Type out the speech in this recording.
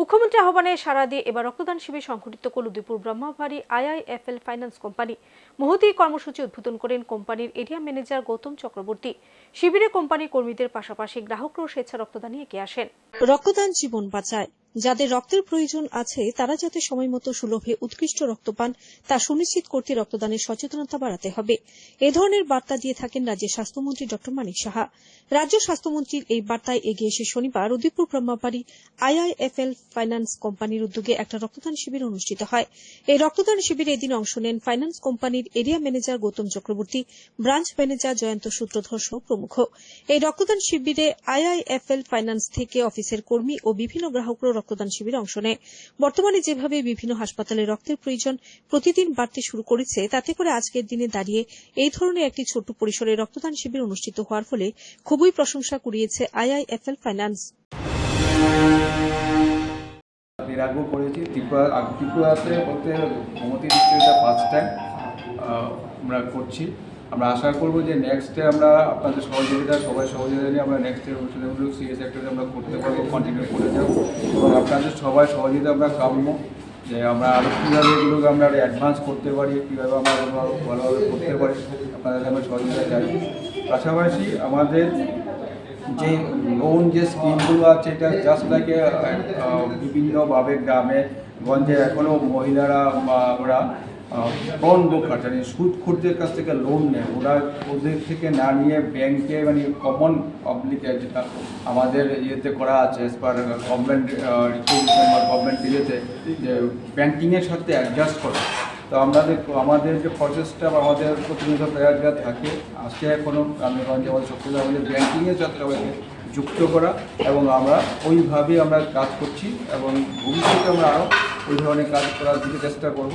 মুখ্যমন্ত্রী আহ্বানে সারা দিয়ে এবার রক্তদান শিবির সংঘটিত করল Udaipur Brahmabhari IIFL finance company. মহতি কর্মসূচি উদ্বোধন করেন কোম্পানির এরিয়া ম্যানেজার গৌতম চক্রবর্তী। শিবিরে কোম্পানি কর্মীদের পাশাপাশি গ্রাহকরাও স্বেচ্ছা রক্তদানে এগিয়ে আসেন। রক্তদান জীবন বাঁচায়। যাদের রক্তের প্রয়োজন আছে, তারা যাতে সময়মতো সুলভে উৎকৃষ্ট রক্ত পান, তা সুনিশ্চিত করতে রক্তদানের সচেতনতা বাড়াতে হবে। এ ধরনের বার্তা দিয়ে থাকেন রাজ্যের স্বাস্থ্যমন্ত্রী ড. মানিক সাহা। রাজ্য স্বাস্থ্যমন্ত্রীর এই বার্তায় এগিয়ে এসে শনিবার উদয়পুর ব্রহ্মাবাড়ি আইআইএফএল ফাইন্যান্স কোম্পানির উদ্যোগে একটা রক্তদান শিবির অনুষ্ঠিত হয়। এই রক্তদান শিবিরে এদিন অংশ নেন ফাইন্যান্স কোম্পানির area manager Goutam Chakraborty, branch manager Joyanta Sutradhar সহ প্রমুখ। এই রক্তদান শিবিরে আইআইএফএল ফাইন্যান্স থেকে অফিসের কর্মী ও বিভিন্ন গ্রাহকরাও রক্তদান শিবিরে অংশ নেয়। বর্তমানে যেভাবে বিভিন্ন হাসপাতালে রক্তের প্রয়োজন প্রতিদিন বাড়তে শুরু করেছে, তাতে করে আজকের দিনে দাঁড়িয়ে এই ধরনের একটি ছোট্ট পরিসরে রক্তদান শিবির অনুষ্ঠিত হওয়ার ফলে খুবই প্রশংসা কুড়িয়েছে আইআইএফএল ফাইন্যান্স। করেছি আমরা করছি। আমরা আশা করব যে নেক্সটে আমরা আপনাদের সহযোগিতা, সবাই সহযোগিতা নিয়ে আমরা নেক্সট ইয়ার অনুষ্ঠানগুলো সিএস সেক্টরে আমরা করতে পারব কন্টিনিউ করে যাব। এবং আপনাদের সবাই সহযোগিতা আমরা কাম্য যে আমরা আরও কীভাবে এগুলোকে আমরা অ্যাডভান্স করতে পারি, কীভাবে আমরা আরও ভালোভাবে করতে পারি, আপনাদের আমরা সহযোগিতা চাই পাশাপাশি আমাদের যে লোন যে স্কিমগুলো আছে, এটা জাস্ট লাইক বিভিন্নভাবে গ্রামে, গঞ্জে এখনও মহিলারা বা ওরা কোন বোকার জানি সুদখোরদের কাছ থেকে লোন নেয়। ওরা ওদের থেকে না নিয়ে ব্যাংকে মানে কমন পাবলিক যেটা আমাদের ইয়েতে করা আছে এস পার গভর্নমেন্ট গভর্নমেন্ট ইয়েতে, যে ব্যাংকিংয়ের সাথে অ্যাডজাস্ট করে। তো আমাদের আমাদের যে প্রসেসটা বা আমাদের প্রতিনিয়ত প্রয়াসটা থাকে, আজকে এখনও গ্রামেগঞ্জে আমাদের সক্রিয় আমাদের ব্যাংকিংয়ের সাথে সবাইকে যুক্ত করা এবং আমরা ওইভাবেই আমরা কাজ করছি এবং ভবিষ্যতে আমরা আরও ওই ধরনের কাজ করার দিকে চেষ্টা করব।